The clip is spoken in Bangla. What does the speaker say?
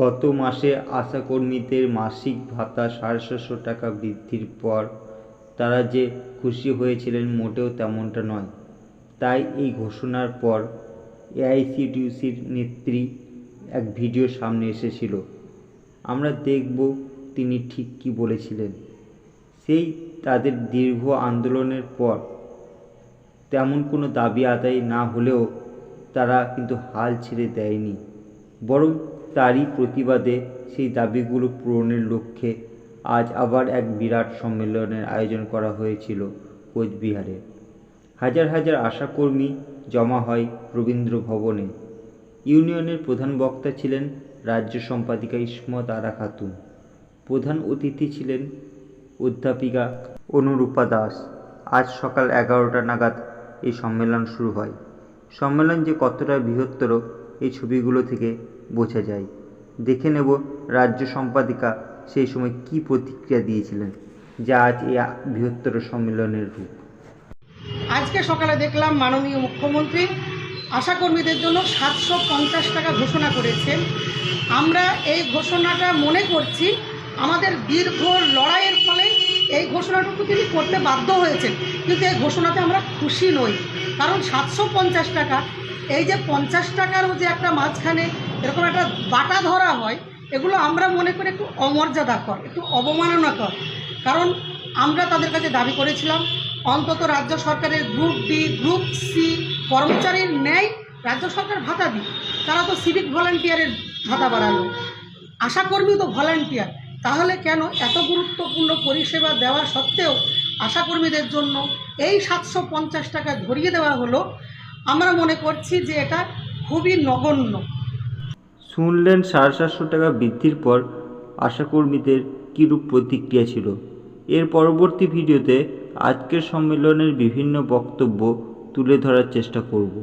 গত মাসে আশাকর্মীদের মাসিক ভাতা সাড়ে ছশো টাকা বৃদ্ধির পর তারা যে খুশি হয়েছিলেন মোটেও তেমনটা নয়। তাই এই ঘোষণার পর এআইসিটিউসির নেত্রী এক ভিডিও সামনে এসেছিল। আমরা দেখব তিনি ঠিক কী বলেছিলেন। সেই তাদের দীর্ঘ আন্দোলনের পর তেমন কোনো দাবি আদায় না হলেও তারা কিন্তু হাল ছেড়ে দেয়নি। বরং তারই প্রতিবাদে সেই দাবিগুলো পূরণের লক্ষ্যে আজ আবার এক বিরাট সম্মেলনের আয়োজন করা হয়েছিল কোচবিহারে। হাজার হাজার আশাকর্মী জমা হয় রবীন্দ্র ভবনে। ইউনিয়নের প্রধান বক্তা ছিলেন রাজ্য সম্পাদিকা ইসমত আরা খাতুন। প্রধান অতিথি ছিলেন অধ্যাপিকা অনুরূপা দাস। আজ সকাল এগারোটা নাগাদ এই সম্মেলন শুরু হয়। সম্মেলন যে কতটা বৃহত্তর এই ছবিগুলো থেকে বোঝা যায়। দেখে নেব রাজ্য সম্পাদিকা সেই সময় কী প্রতিক্রিয়া দিয়েছিলেন, যা আজ এই বৃহত্তর সম্মেলনের রূপ। আজকে সকালে দেখলাম মাননীয় মুখ্যমন্ত্রী আশাকর্মীদের জন্য সাতশো পঞ্চাশ টাকা ঘোষণা করেছেন। আমরা এই ঘোষণাটা মনে করছি, আমাদের দীর্ঘ লড়াইয়ের ফলে এই ঘোষণাটুকু তিনি করতে বাধ্য হয়েছেন। কিন্তু এই ঘোষণাতে আমরা খুশি নই। কারণ সাতশো পঞ্চাশ টাকা, এই যে পঞ্চাশ টাকারও যে একটা মাঝখানে এরকম একটা বাটা ধরা হয়, এগুলো আমরা মনে করি একটু অমর্যাদাকর একটু অবমাননাকর। কারণ আমরা তাদের কাছে দাবি করেছিলাম, অন্তত রাজ্য সরকারের গ্রুপ ডি, গ্রুপ সি কর্মচারীর ন্যায় রাজ্য সরকার ভাতা দিই তারা তো সিভিক ভলান্টিয়ারের ভাতা বাড়ালো। আশাকর্মী তো ভলান্টিয়ার তাহলে কেন এত গুরুত্বপূর্ণ পরিষেবা দেওয়া সত্ত্বেও আশাকর্মীদের জন্য এই সাতশো পঞ্চাশ টাকা ধরিয়ে দেওয়া হলো? আমরা মনে করছি যে এটা খুবই নগণ্য। শুনলেন সাড়ে সাতশো টাকা বৃদ্ধির পর আশাকর্মীদের কীরূপ প্রতিক্রিয়া ছিল। এর পরবর্তী ভিডিওতে আজকের সম্মেলনের বিভিন্ন বক্তব্য তুলে ধরার চেষ্টা করব।